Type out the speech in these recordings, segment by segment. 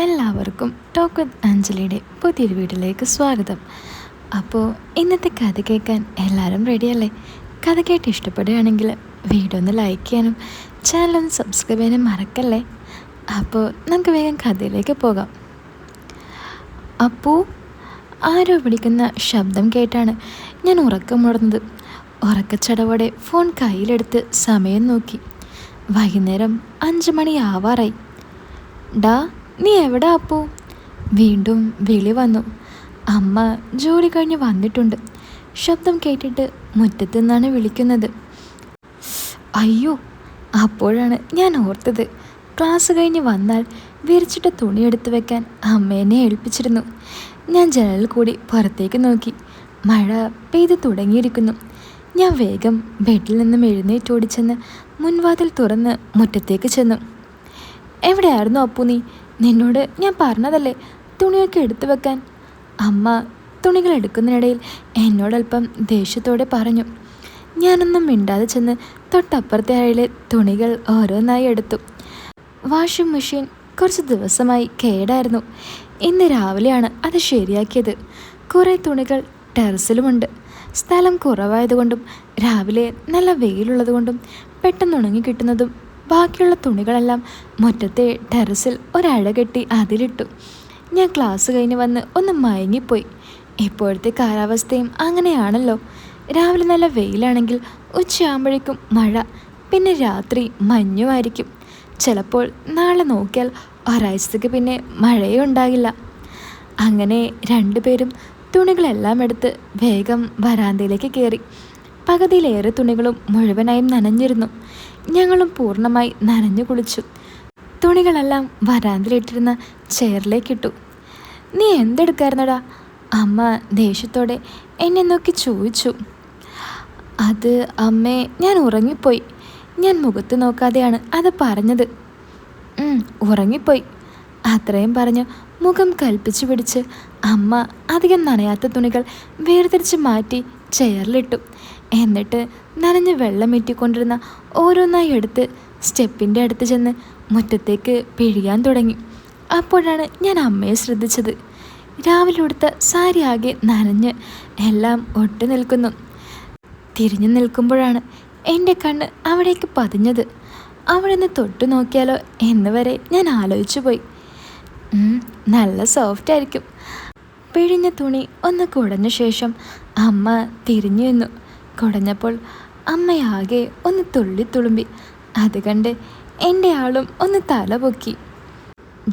എല്ലാവർക്കും talk with അഞ്ജലിയുടെ പുതിയൊരു വീട്ടിലേക്ക് സ്വാഗതം. അപ്പോൾ ഇന്നത്തെ കഥ കേൾക്കാൻ എല്ലാവരും റെഡിയല്ലേ കഥ കേട്ട് ഇഷ്ടപ്പെടുകയാണെങ്കിൽ വീഡിയോ ഒന്ന് ലൈക്ക് ചെയ്യാനും ചാനൽ ഒന്ന് സബ്സ്ക്രൈബ് ചെയ്യാനും മറക്കല്ലേ? അപ്പോൾ നമുക്ക് വേഗം കഥയിലേക്ക് പോകാം. അപ്പോൾ ആരോ വിളിക്കുന്ന ശബ്ദം കേട്ടാണ് ഞാൻ ഉറക്കമുണർന്നത് ഉറക്കച്ചടവോടെ ഫോൺ കയ്യിലെടുത്ത് സമയം നോക്കി. വൈകുന്നേരം അഞ്ച് മണി ആവാറായി. ഡാ നീ എവിടെ അപ്പോ? വീണ്ടും വിളി വന്നു. അമ്മ ജോലി കഴിഞ്ഞ് വന്നിട്ടുണ്ട്. ശബ്ദം കേട്ടിട്ട് മുറ്റത്തു നിന്നാണ് വിളിക്കുന്നത്. അയ്യോ അപ്പോഴാണ് ഞാൻ ഓർത്തത്. ക്ലാസ് കഴിഞ്ഞ് വന്നാൽ വിരിച്ചിട്ട തുണി എടുത്തു വെക്കാൻ അമ്മേനെ ഏൽപ്പിച്ചിരുന്നു. ഞാൻ ജനലിൽ കൂടി പുറത്തേക്ക് നോക്കി. മഴ പെയ്തു തുടങ്ങിയിരിക്കുന്നു. ഞാൻ വേഗം ബെഡിൽ നിന്നും എഴുന്നേറ്റോടിച്ചെന്ന് മുൻവാതിൽ തുറന്ന് മുറ്റത്തേക്ക് ചെന്നു. എവിടെയായിരുന്നു അപ്പു നീ? നിന്നോട് ഞാൻ പറഞ്ഞതല്ലേ? തുണിയൊക്കെ എടുത്തു വെക്കാൻ. അമ്മ തുണികൾ എടുക്കുന്നതിനിടയിൽ എന്നോടൽപ്പം ദേഷ്യത്തോടെ പറഞ്ഞു ഞാനൊന്നും മിണ്ടാതെ ചെന്ന് തൊട്ടപ്പുറത്തെ അഴയിലെ തുണികൾ ഓരോന്നായി എടുത്തു. വാഷിംഗ് മെഷീൻ കുറച്ച് ദിവസമായി കേടായിരുന്നു. ഇന്ന് രാവിലെയാണ് അത് ശരിയാക്കിയത്. കുറേ തുണികൾ ടെറസിലുമുണ്ട്. സ്ഥലം കുറവായതുകൊണ്ടും രാവിലെ നല്ല വെയിലുള്ളതുകൊണ്ടും പെട്ടെന്ന് ഉണങ്ങി കിട്ടുന്നതും ബാക്കിയുള്ള തുണികളെല്ലാം മുറ്റത്തെ ടെറസിൽ ഒരഴ കെട്ടി അതിലിട്ടു. ഞാൻ ക്ലാസ് കഴിഞ്ഞ് വന്ന് ഒന്ന് മയങ്ങിപ്പോയി. ഇപ്പോഴത്തെ കാലാവസ്ഥയും അങ്ങനെയാണല്ലോ. രാവിലെ നല്ല വെയിലാണെങ്കിൽ ഉച്ചയാകുമ്പോഴേക്കും മഴ പിന്നെ രാത്രി മഞ്ഞുമായിരിക്കും. ചിലപ്പോൾ നാളെ നോക്കിയാൽ ഒരാഴ്ചത്തേക്ക് പിന്നെ മഴയേ ഉണ്ടാകില്ല. അങ്ങനെ രണ്ടുപേരും തുണികളെല്ലാം എടുത്ത് വേഗം വരാന്തയിലേക്ക് കയറി. പകുതിയിലേറെ തുണികളും മുഴുവനായും നനഞ്ഞിരുന്നു. ഞങ്ങളും പൂർണമായി നനഞ്ഞു കുളിച്ചു. തുണികളെല്ലാം വരാന്തിലിട്ടിരുന്ന ചെയറിലേക്കിട്ടു നീ എന്തെടുക്കായിരുന്നടാ? അമ്മ ദേഷ്യത്തോടെ എന്നെ നോക്കി ചോദിച്ചു. അത് അമ്മേ ഞാൻ ഉറങ്ങിപ്പോയി. ഞാൻ മുഖത്ത് നോക്കാതെയാണ് അത് പറഞ്ഞത്. "ഉം, ഉറങ്ങിപ്പോയി. അത്രയും പറഞ്ഞ് മുഖം കൽപ്പിച്ചു പിടിച്ച് അമ്മ അധികം നനയാത്ത തുണികൾ വേർതിരിച്ച് മാറ്റി ചെയറിലിട്ടു. എന്നിട്ട് നനഞ്ഞ് വെള്ളം ഇറ്റിക്കൊണ്ടിരുന്ന ഓരോന്നായി എടുത്ത് സ്റ്റെപ്പിന്റെ അടുത്ത് ചെന്ന് മുറ്റത്തേക്ക് പിഴിയാൻ തുടങ്ങി. അപ്പോഴാണ് ഞാൻ അമ്മയെ ശ്രദ്ധിച്ചത്. രാവിലെ ഉടുത്ത സാരി ആകെ നനഞ്ഞ് എല്ലാം ഒട്ടു നിൽക്കുന്നു. തിരിഞ്ഞു നിൽക്കുമ്പോഴാണ് എന്റെ കണ്ണ് അവിടേക്ക് പതിഞ്ഞത്. അവിടെ നിന്ന് തൊട്ടു നോക്കിയാലോ എന്ന് വരെ ഞാൻ ആലോചിച്ചു പോയി. നല്ല സോഫ്റ്റ് ആയിരിക്കും. പിഴിഞ്ഞ തുണി ഒന്ന് കുടഞ്ഞ ശേഷം അമ്മ തിരിഞ്ഞു നിന്നു. കുടഞ്ഞപ്പോൾ അമ്മയാകെ ഒന്ന് തുള്ളി തുളുമ്പി. അത് കണ്ട് എന്റെ ആളും ഒന്ന് തല പൊക്കി.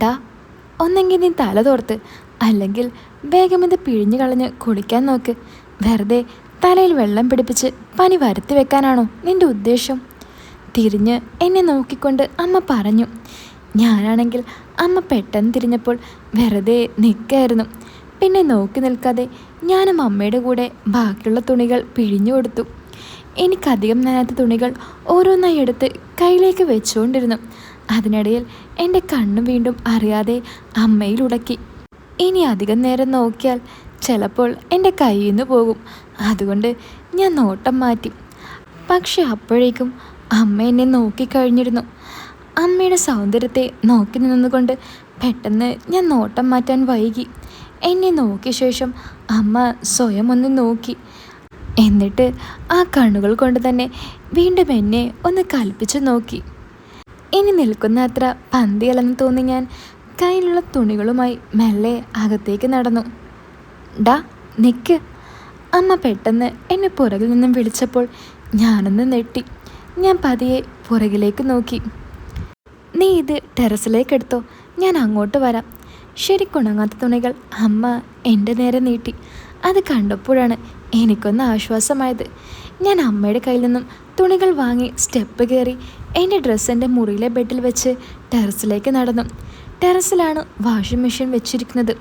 ഡാ ഒന്നെങ്കിൽ നീ തല തോർത്ത്. അല്ലെങ്കിൽ വേഗം ഇത് പിഴിഞ്ഞു കളഞ്ഞ് കുളിക്കാൻ നോക്ക്. വെറുതെ തലയിൽ വെള്ളം പിടിപ്പിച്ച് പനി വരുത്തി വെക്കാനാണോ നിന്റെ ഉദ്ദേശം? തിരിഞ്ഞ് എന്നെ നോക്കിക്കൊണ്ട് അമ്മ പറഞ്ഞു. ഞാനാണെങ്കിൽ അമ്മ പെട്ടെന്ന് തിരിഞ്ഞപ്പോൾ വെറുതെ നിൽക്കായിരുന്നു പിന്നെ നോക്കി നിൽക്കാതെ ഞാനും അമ്മയുടെ കൂടെ ബാക്കിയുള്ള തുണികൾ പിഴിഞ്ഞു കൊടുത്തു. എനിക്കധികം നനയാത്ത തുണികൾ ഓരോന്നായി എടുത്ത് കയ്യിലേക്ക് വെച്ചുകൊണ്ടിരുന്നു. അതിനിടയിൽ എന്റെ കണ്ണു വീണ്ടും അറിയാതെ അമ്മയിൽ ഉടക്കി. ഇനി അധികം നേരം നോക്കിയാൽ ചിലപ്പോൾ എന്റെ കയ്യിൽ നിന്ന് പോകും. അതുകൊണ്ട് ഞാൻ നോട്ടം മാറ്റി. പക്ഷെ അപ്പോഴേക്കും അമ്മ എന്നെ നോക്കിക്കഴിഞ്ഞിരുന്നു അമ്മയുടെ സൗന്ദര്യത്തെ നോക്കി നിന്നുകൊണ്ട് പെട്ടെന്ന് ഞാൻ നോട്ടം മാറ്റാൻ വൈകി. എന്നെ നോക്കിയ ശേഷം അമ്മ സ്വയം ഒന്ന് നോക്കി. എന്നിട്ട് ആ കണ്ണുകൾ കൊണ്ട് തന്നെ വീണ്ടും എന്നെ ഒന്ന് കൽപ്പിച്ചു നോക്കി. ഇനി നിൽക്കുന്ന അത്ര പന്തിയല്ലെന്ന് തോന്നി ഞാൻ. കയ്യിലുള്ള തുണികളുമായി മെല്ലെ അകത്തേക്ക് നടന്നു. ഡാ നിക്ക്. അമ്മ പെട്ടെന്ന് എന്നെ പുറകിൽ നിന്നും വിളിച്ചപ്പോൾ ഞാനൊന്ന് നെട്ടി ഞാൻ പതിയെ പുറകിലേക്ക് നോക്കി. നീ ഇത് ടെറസിലേക്ക് എടുത്തോ. ഞാൻ അങ്ങോട്ട് വരാം. ശരിക്കുണങ്ങാത്ത തുണികൾ അമ്മ എന്റെ നേരെ നീട്ടി. അത് കണ്ടപ്പോഴാണ് എനിക്കൊന്ന് ആശ്വാസമായത്. ഞാൻ അമ്മയുടെ കയ്യിൽ നിന്നും തുണികൾ വാങ്ങി സ്റ്റെപ്പ് കയറി എന്റെ ഡ്രസ്സിന്റെ മുറിയിലെ ബെഡിൽ വെച്ച് ടെറസിലേക്ക് നടന്നു. ടെറസിലാണ് വാഷിംഗ് മെഷീൻ വെച്ചിരിക്കുന്നത്.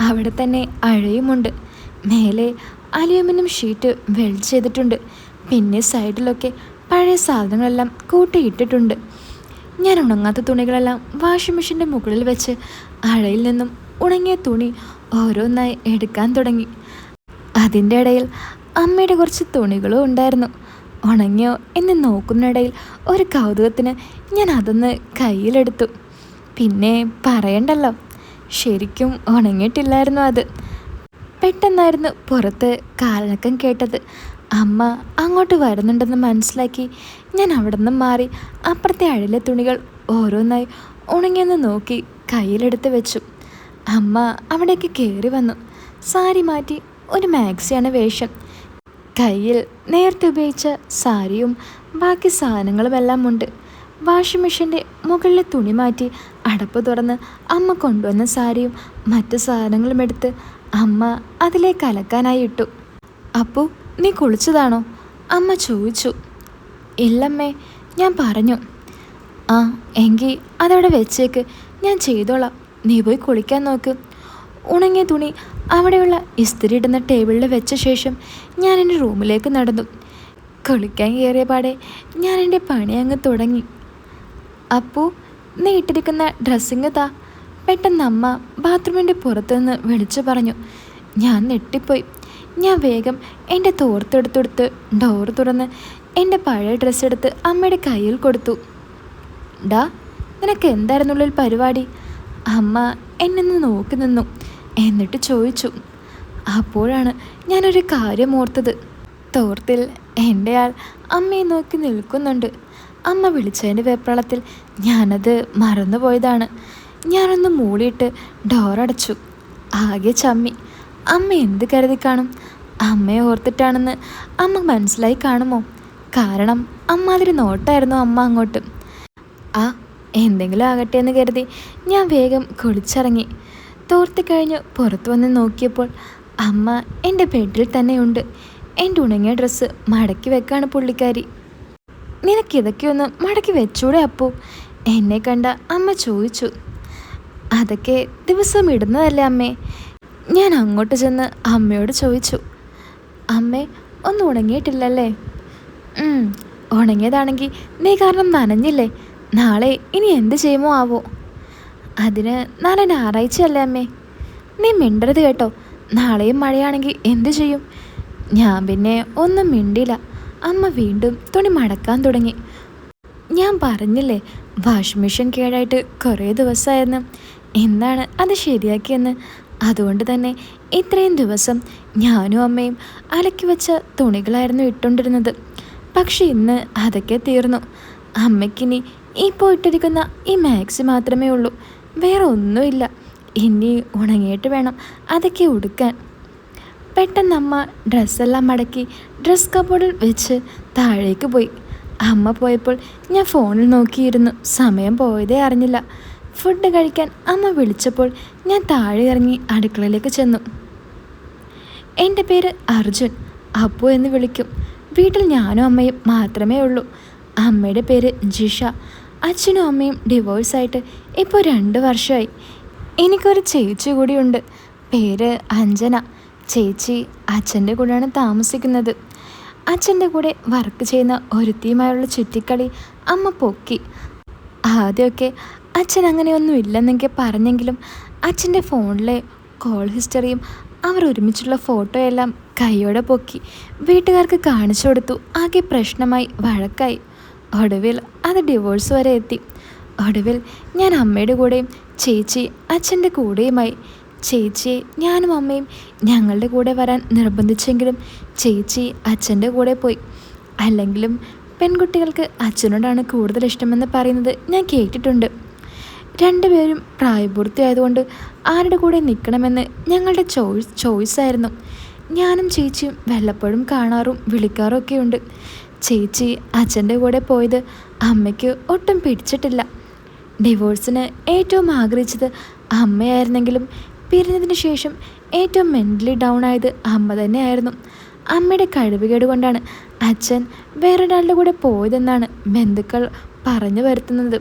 അവിടെ തന്നെ അഴയുമുണ്ട്. മേലെ അലുമിനിയം ഷീറ്റ് വെൽഡ് ചെയ്തിട്ടുണ്ട്. പിന്നെ സൈഡിലൊക്കെ പഴയ സാധനങ്ങളെല്ലാം കൂട്ടിയിട്ടിട്ടുണ്ട്. ഞാൻ ഉണങ്ങാത്ത തുണികളെല്ലാം വാഷിംഗ് മെഷീന്റെ മുകളിൽ വെച്ച് അഴയിൽ നിന്നും ഉണങ്ങിയ തുണി ഓരോന്നായി എടുക്കാൻ തുടങ്ങി. അതിന്റെ ഇടയിൽ അമ്മയുടെ കുറച്ച് തുണികളും ഉണ്ടായിരുന്നു. ഉണങ്ങിയോ എന്ന് നോക്കുന്നിടയിൽ ഒരു കൗതുകത്തിന് ഞാൻ അതൊന്ന് കയ്യിലെടുത്തു. പിന്നെ പറയണ്ടല്ലോ ശരിക്കും ഉണങ്ങിയിട്ടില്ലായിരുന്നു അത്. പെട്ടെന്നായിരുന്നു പുറത്ത് കാലനക്കം കേട്ടത്. അമ്മ അങ്ങോട്ട് വരുന്നുണ്ടെന്ന് മനസ്സിലാക്കി ഞാൻ അവിടെ നിന്ന് മാറി. അപ്പുറത്തെ അഴലെ തുണികൾ ഓരോന്നായി ഉണങ്ങിയെന്ന് നോക്കി കയ്യിലെടുത്ത് വെച്ചു. അമ്മ അവിടേക്ക് കയറി വന്നു. സാരി മാറ്റി ഒരു മാക്സിയാണ് വേഷം. കയ്യിൽ നേരത്തെ ഉപയോഗിച്ച സാരിയും ബാക്കി സാധനങ്ങളുമെല്ലാം ഉണ്ട്. വാഷിംഗ് മെഷീന്റെ മുകളിലെ തുണി മാറ്റി അടപ്പ് തുറന്ന് അമ്മ കൊണ്ടുവന്ന സാരിയും മറ്റു സാധനങ്ങളും എടുത്ത് അമ്മ അതിലേക്ക് അലക്കാനായി ഇട്ടു. അപ്പു നീ കുളിച്ചതാണോ? അമ്മ ചോദിച്ചു. ഇല്ലമ്മേ ഞാൻ പറഞ്ഞു. ആ എങ്കിൽ അതവിടെ വെച്ചേക്ക്. ഞാൻ ചെയ്തോളാം. നീ പോയി കുളിക്കാൻ നോക്ക്. ഉണങ്ങിയ തുണി അവിടെയുള്ള ഇസ്തിരി ഇടുന്ന ടേബിളിൽ വെച്ച ശേഷം ഞാൻ എന്റെ റൂമിലേക്ക് നടന്നു. കുളിക്കാൻ കയറിയ പാടെ ഞാൻ എന്റെ പണി അങ്ങ് തുടങ്ങി. അപ്പു നീ ഇട്ടിരിക്കുന്ന ഡ്രസ്സിങ് താ. പെട്ടെന്ന് അമ്മ ബാത്റൂമിന്റെ പുറത്തുനിന്ന് വിളിച്ചു പറഞ്ഞു. ഞാൻ ഞെട്ടിപ്പോയി. ഞാൻ വേഗം എന്റെ തോർത്തെടുത്തെടുത്ത് ഡോർ തുറന്ന് എന്റെ പഴയ ഡ്രസ്സ് എടുത്ത് അമ്മയുടെ കയ്യിൽ കൊടുത്തു. ഡാ നിനക്ക് എന്തായിരുന്നുള്ളിൽ പരിപാടി? അമ്മ എന്നെ നോക്കി നിന്നു. എന്നിട്ട് ചോദിച്ചു അപ്പോഴാണ് ഞാനൊരു കാര്യം ഓർത്തത്. തോർത്തിൽ എന്റെ ആൾ അമ്മയെ നോക്കി നിൽക്കുന്നുണ്ട്. അമ്മ വിളിച്ചതിന്റെ വെപ്രളത്തിൽ ഞാനത് മറന്നുപോയതാണ്. ഞാനൊന്ന് മൂളിയിട്ട് ഡോറടച്ചു ആകെ ചമ്മി. അമ്മ എന്ത് കരുതി കാണും? അമ്മയെ ഓർത്തിട്ടാണെന്ന് അമ്മ മനസ്സിലായി കാണുമോ? കാരണം അമ്മ അതിന് നോട്ടായിരുന്നു അമ്മ അങ്ങോട്ട്. ആ എന്തെങ്കിലും ആകട്ടെ എന്ന് കരുതി ഞാൻ വേഗം കുളിച്ചിറങ്ങി. തോർത്തി കഴിഞ്ഞ് പുറത്തു വന്ന് നോക്കിയപ്പോൾ അമ്മ എന്റെ ബെഡിൽ തന്നെയുണ്ട്. എന്റെ ഉണങ്ങിയ ഡ്രസ്സ് മടക്കി വെക്കാണ് പുള്ളിക്കാരി. നിനക്കിതൊക്കെ ഒന്ന് മടക്കി വെച്ചൂടെ അപ്പോ? എന്നെ കണ്ട അമ്മ ചോദിച്ചു. അതൊക്കെ ദിവസം ഇടുന്നതല്ലേ അമ്മേ? ഞാൻ അങ്ങോട്ട് ചെന്ന് അമ്മയോട് ചോദിച്ചു അമ്മേ ഒന്നും ഉണങ്ങിയിട്ടില്ലല്ലേ? ഉണങ്ങിയതാണെങ്കിൽ നീ കാരണം നനഞ്ഞില്ലേ? നാളെ ഇനി എന്ത് ചെയ്യുമോ ആവോ? അതിന് നാളെ ഞായറാഴ്ചയല്ലേ അമ്മേ. നീ മിണ്ടരുത് കേട്ടോ. നാളെയും മഴയാണെങ്കിൽ എന്ത് ചെയ്യും? ഞാൻ പിന്നെ ഒന്നും മിണ്ടില്ല അമ്മ വീണ്ടും തുണി മടക്കാൻ തുടങ്ങി. ഞാൻ പറഞ്ഞില്ലേ വാഷിംഗ് മെഷീൻ കേടായിട്ട് കുറേ ദിവസമായിരുന്നു എന്താണ് അത് ശരിയാക്കിയെന്ന്? അതുകൊണ്ട് തന്നെ ഇത്രയും ദിവസം ഞാനും അമ്മയും അലക്കി വെച്ച തുണികളായിരുന്നു ഇട്ടുകൊണ്ടിരുന്നത്. പക്ഷെ ഇന്ന് അതൊക്കെ തീർന്നു. അമ്മയ്ക്കിനി ഇപ്പോൾ ഇട്ടിരിക്കുന്ന ഈ മാക്സി മാത്രമേ ഉള്ളൂ. വേറെ ഒന്നുമില്ല. ഇനി ഉണങ്ങിയിട്ട് വേണം അതൊക്കെ ഉടുക്കാൻ. പെട്ടെന്ന് അമ്മ ഡ്രസ്സെല്ലാം മടക്കി ഡ്രസ് കബോർഡിൽ വെച്ച് താഴേക്ക് പോയി. അമ്മ പോയപ്പോൾ ഞാൻ ഫോണിൽ നോക്കിയിരുന്നു. സമയം പോയതേ അറിഞ്ഞില്ല. ഫുഡ് കഴിക്കാൻ അമ്മ വിളിച്ചപ്പോൾ ഞാൻ താഴെ ഇറങ്ങി അടുക്കളയിലേക്ക് ചെന്നു. എന്റെ പേര് അർജുൻ. അപ്പു എന്ന് വിളിക്കും. വീട്ടിൽ ഞാനും അമ്മയും മാത്രമേ ഉള്ളൂ. അമ്മയുടെ പേര് ജിഷ. അച്ഛനും അമ്മയും ഡിവോഴ്സായിട്ട് ഇപ്പോൾ രണ്ട് വർഷമായി. എനിക്കൊരു ചേച്ചി കൂടിയുണ്ട്. പേര് അഞ്ജന. ചേച്ചി അച്ഛന്റെ കൂടെയാണ് താമസിക്കുന്നത്. അച്ഛന്റെ കൂടെ വർക്ക് ചെയ്യുന്ന ഒരുത്തിയുമായുള്ള ചുറ്റിക്കളി അമ്മ പൊക്കി. ആദ്യമൊക്കെ അച്ഛൻ അങ്ങനെയൊന്നും ഇല്ലെന്നെങ്കിൽ പറഞ്ഞെങ്കിലും അച്ഛന്റെ ഫോണിലെ കോൾ ഹിസ്റ്ററിയും അവർ ഒരുമിച്ചുള്ള ഫോട്ടോയെല്ലാം കൈയോടെ പൊക്കി വീട്ടുകാർക്ക് കാണിച്ചു കൊടുത്തു. ആകെ പ്രശ്നമായി വഴക്കായി. ഒടുവിൽ അത് ഡിവോഴ്സ് വരെ എത്തി. ഒടുവിൽ ഞാൻ അമ്മയുടെ കൂടെയും ചേച്ചി അച്ഛന്റെ കൂടെയുമായി. ചേച്ചിയെ ഞാനും അമ്മയും ഞങ്ങളുടെ കൂടെ വരാൻ നിർബന്ധിച്ചെങ്കിലും ചേച്ചി അച്ഛന്റെ കൂടെ പോയി. അല്ലെങ്കിലും പെൺകുട്ടികൾക്ക് അച്ഛനോടാണ് കൂടുതൽ ഇഷ്ടമെന്ന് പറയുന്നത് ഞാൻ കേട്ടിട്ടുണ്ട്. രണ്ടുപേരും പ്രായപൂർത്തിയായതുകൊണ്ട് ആരുടെ കൂടെ നിൽക്കണമെന്ന് ഞങ്ങളുടെ ചോയ്സ് ചോയ്സായിരുന്നു. ഞാനും ചേച്ചിയും വല്ലപ്പോഴും കാണാറും വിളിക്കാറും ഒക്കെയുണ്ട് ചേച്ചി അച്ഛന്റെ കൂടെ പോയത് അമ്മയ്ക്ക് ഒട്ടും പിടിച്ചിട്ടില്ല. ഡിവോഴ്സിന് ഏറ്റവും ആഗ്രഹിച്ചത് അമ്മയായിരുന്നെങ്കിലും പിരിഞ്ഞതിന് ശേഷം ഏറ്റവും മെന്റലി ഡൗൺ ആയത് അമ്മ തന്നെയായിരുന്നു. അമ്മയുടെ കഴിവുകേട് കൊണ്ടാണ് അച്ഛൻ വേറൊരാളുടെ കൂടെ പോയതെന്നാണ് ബന്ധുക്കൾ പറഞ്ഞു വരുത്തുന്നത്.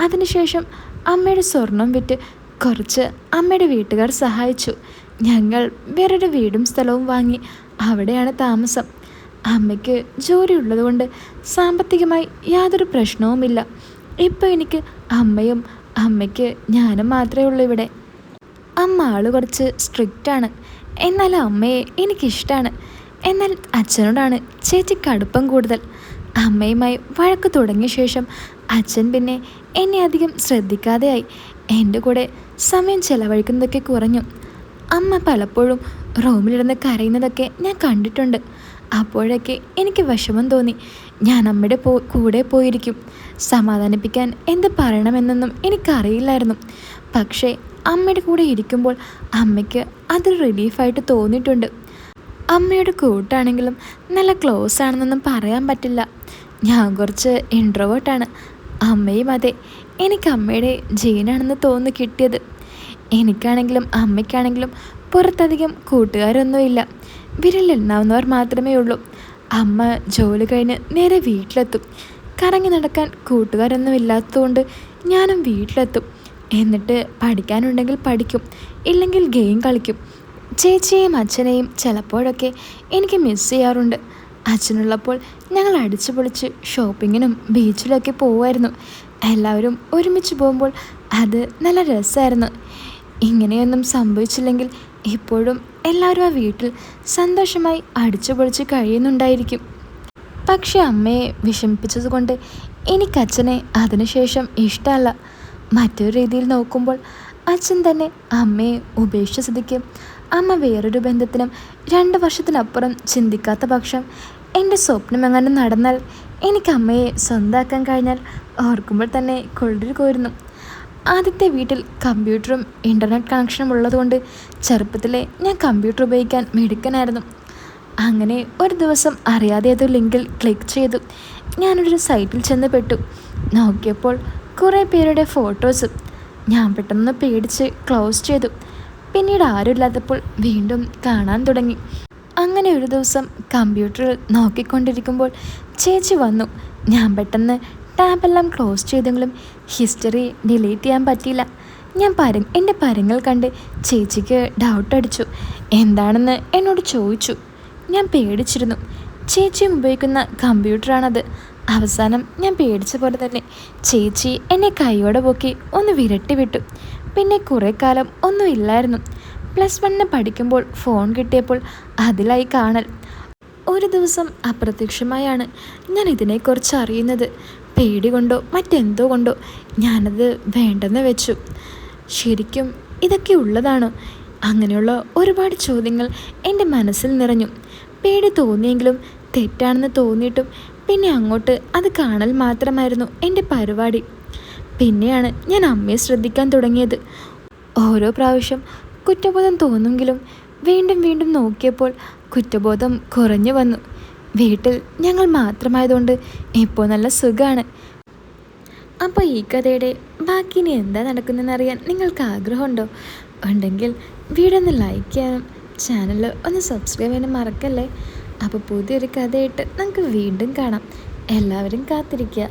അതിനുശേഷം അമ്മയുടെ സ്വർണം വിറ്റ് കുറച്ച് അമ്മയുടെ വീട്ടുകാർ സഹായിച്ചു. ഞങ്ങൾ വേറൊരു വീടും സ്ഥലവും വാങ്ങി. അവിടെയാണ് താമസം. അമ്മയ്ക്ക് ജോലി ഉള്ളതുകൊണ്ട് സാമ്പത്തികമായി യാതൊരു പ്രശ്നവുമില്ല. ഇപ്പോൾ എനിക്ക് അമ്മയും അമ്മയ്ക്ക് ഞാനും മാത്രമേ ഉള്ളൂ ഇവിടെ. അമ്മ ആൾ കുറച്ച് സ്ട്രിക്റ്റാണ് എന്നാൽ അമ്മയെ എനിക്കിഷ്ടമാണ് എന്നാൽ അച്ഛനോടാണ് ചേച്ചിക്ക് അടുപ്പം കൂടുതൽ. അമ്മയുമായി വഴക്ക് തുടങ്ങിയ ശേഷം അച്ഛൻ പിന്നെ എന്നെ അധികം ശ്രദ്ധിക്കാതെയായി. എന്റെ കൂടെ സമയം ചെലവഴിക്കുന്നതൊക്കെ കുറഞ്ഞു. അമ്മ പലപ്പോഴും റൂമിലിരുന്ന് കരയുന്നതൊക്കെ ഞാൻ കണ്ടിട്ടുണ്ട്. അപ്പോഴൊക്കെ എനിക്ക് വിഷമം തോന്നി. ഞാൻ അമ്മയുടെ പോ കൂടെ പോയിരിക്കും. സമാധാനിപ്പിക്കാൻ എന്ത് പറയണമെന്നൊന്നും എനിക്കറിയില്ലായിരുന്നു. പക്ഷേ അമ്മയുടെ കൂടെ ഇരിക്കുമ്പോൾ അമ്മയ്ക്ക് അതൊരു റിലീഫായിട്ട് തോന്നിയിട്ടുണ്ട്. അമ്മയുടെ കൂട്ടാണെങ്കിലും നല്ല ക്ലോസ് ആണെന്നൊന്നും പറയാൻ പറ്റില്ല. ഞാൻ കുറച്ച് ഇൻട്രോവേർട്ടാണ് അമ്മയും അതെ എനിക്ക് അമ്മയുടെ ജീനാണെന്ന് തോന്നി കിട്ടിയത്. എനിക്കാണെങ്കിലും അമ്മയ്ക്കാണെങ്കിലും പുറത്തധികം കൂട്ടുകാരൊന്നുമില്ല. വിരലെണ്ണാവുന്നവർ മാത്രമേ ഉള്ളൂ. അമ്മ ജോലി കഴിഞ്ഞ് നേരെ വീട്ടിലെത്തും. കറങ്ങി നടക്കാൻ കൂട്ടുകാരൊന്നും ഇല്ലാത്തതുകൊണ്ട് ഞാനും വീട്ടിലെത്തും. എന്നിട്ട് പഠിക്കാനുണ്ടെങ്കിൽ പഠിക്കും. ഇല്ലെങ്കിൽ ഗെയിം കളിക്കും. ചേച്ചിയെയും അച്ഛനെയും ചിലപ്പോഴൊക്കെ എനിക്ക് മിസ് ചെയ്യാറുണ്ട്. അച്ഛനുള്ളപ്പോൾ ഞങ്ങൾ അടിച്ചു പൊളിച്ച് ഷോപ്പിങ്ങിനും ബീച്ചിലൊക്കെ പോവുമായിരുന്നു. എല്ലാവരും ഒരുമിച്ച് പോകുമ്പോൾ അത് നല്ല രസമായിരുന്നു. ഇങ്ങനെയൊന്നും സംഭവിച്ചില്ലെങ്കിൽ ഇപ്പോഴും എല്ലാവരും ആ വീട്ടിൽ സന്തോഷമായി അടിച്ചു പൊളിച്ച് കഴിയുന്നുണ്ടായിരിക്കും. പക്ഷെ അമ്മയെ വിഷമിപ്പിച്ചതുകൊണ്ട് എനിക്കച്ഛനെ അതിനുശേഷം ഇഷ്ടമല്ല. മറ്റൊരു രീതിയിൽ നോക്കുമ്പോൾ അച്ഛൻ തന്നെ അമ്മയെ ഉപേക്ഷിച്ച സ്ഥിതിക്ക് അമ്മ വേറൊരു ബന്ധത്തിനും രണ്ട് വർഷത്തിനപ്പുറം ചിന്തിക്കാത്ത പക്ഷം എന്റെ സ്വപ്നം എങ്ങനെ നടന്നാൽ എനിക്ക് അമ്മയെ സ്വന്തമാക്കാൻ കഴിഞ്ഞാൽ ഓർക്കുമ്പോൾ തന്നെ കൊള്ളിൽ കോരുന്നു. ആദ്യത്തെ വീട്ടിൽ കമ്പ്യൂട്ടറും ഇന്റർനെറ്റ് കണക്ഷനും ഉള്ളതുകൊണ്ട് ചെറുപ്പത്തിലെ ഞാൻ കമ്പ്യൂട്ടർ ഉപയോഗിക്കാൻ മിടുക്കനായിരുന്നു. അങ്ങനെ ഒരു ദിവസം അറിയാതെ ഏതോ ലിങ്കിൽ ക്ലിക്ക് ചെയ്തു. ഞാനൊരു സൈറ്റിൽ ചെന്ന് പെട്ടു. നോക്കിയപ്പോൾ കുറേ പേരുടെ ഫോട്ടോസും ഞാൻ പെട്ടെന്ന് പേടിച്ച് ക്ലോസ് ചെയ്തു. പിന്നീട് ആരുമില്ലാത്തപ്പോൾ വീണ്ടും കാണാൻ തുടങ്ങി. അങ്ങനെ ഒരു ദിവസം കമ്പ്യൂട്ടറിൽ നോക്കിക്കൊണ്ടിരിക്കുമ്പോൾ ചേച്ചി വന്നു. ഞാൻ പെട്ടെന്ന് ടാബെല്ലാം ക്ലോസ് ചെയ്തെങ്കിലും ഹിസ്റ്ററി ഡിലീറ്റ് ചെയ്യാൻ പറ്റിയില്ല. ഞാൻ പര എന്റെ പരങ്ങൾ കണ്ട് ചേച്ചിക്ക് ഡൗട്ട് അടിച്ചു. എന്താണെന്ന് എന്നോട് ചോദിച്ചു. ഞാൻ പേടിച്ചിരുന്നു. ചേച്ചി ഉപയോഗിക്കുന്ന കമ്പ്യൂട്ടറാണത്. അവസാനം ഞാൻ പേടിച്ച പോലെ തന്നെ ചേച്ചി എന്നെ കൈയോടെ പൊക്കി ഒന്ന് വിരട്ടി വിട്ടു. പിന്നെ കുറേ കാലം ഒന്നും ഇല്ലായിരുന്നു. പ്ലസ് വണ്ണിന് പഠിക്കുമ്പോൾ ഫോൺ കിട്ടിയപ്പോൾ അതിലായി കാണൽ. ഒരു ദിവസം അപ്രത്യക്ഷമായാണ് ഞാൻ ഇതിനെക്കുറിച്ച് അറിയുന്നത്. പേടി കൊണ്ടോ മറ്റെന്തോ കൊണ്ടോ ഞാനത് വേണ്ടെന്ന് വെച്ചു. ശരിക്കും ഇതൊക്കെ ഉള്ളതാണോ? അങ്ങനെയുള്ള ഒരുപാട് ചോദ്യങ്ങൾ എന്റെ മനസ്സിൽ നിറഞ്ഞു. പേടി തോന്നിയെങ്കിലും തെറ്റാണെന്ന് തോന്നിയിട്ടും പിന്നെ അങ്ങോട്ട് അത് കാണൽ മാത്രമായിരുന്നു എന്റെ പരിപാടി. പിന്നെയാണ് ഞാൻ അമ്മയെ ശ്രദ്ധിക്കാൻ തുടങ്ങിയത്. ഓരോ പ്രാവശ്യം കുറ്റബോധം തോന്നുമെങ്കിലും വീണ്ടും വീണ്ടും നോക്കിയപ്പോൾ കുറ്റബോധം കുറഞ്ഞു വന്നു. വീട്ടിൽ ഞങ്ങൾ മാത്രമായതുകൊണ്ട് ഇപ്പോൾ നല്ല സുഖമാണ് അപ്പോൾ ഈ കഥയുടെ ബാക്കി ഇനി എന്താ നടക്കുന്നതെന്ന് അറിയാൻ നിങ്ങൾക്ക് ആഗ്രഹമുണ്ടോ? ഉണ്ടെങ്കിൽ വീഡിയോ ഒന്ന് ലൈക്ക് ചെയ്യാനും ചാനൽ ഒന്ന് സബ്സ്ക്രൈബ് ചെയ്യാനും മറക്കല്ലേ? അപ്പോൾ പുതിയൊരു കഥയായിട്ട് നമുക്ക് വീണ്ടും കാണാം. എല്ലാവരും കാത്തിരിക്കുക.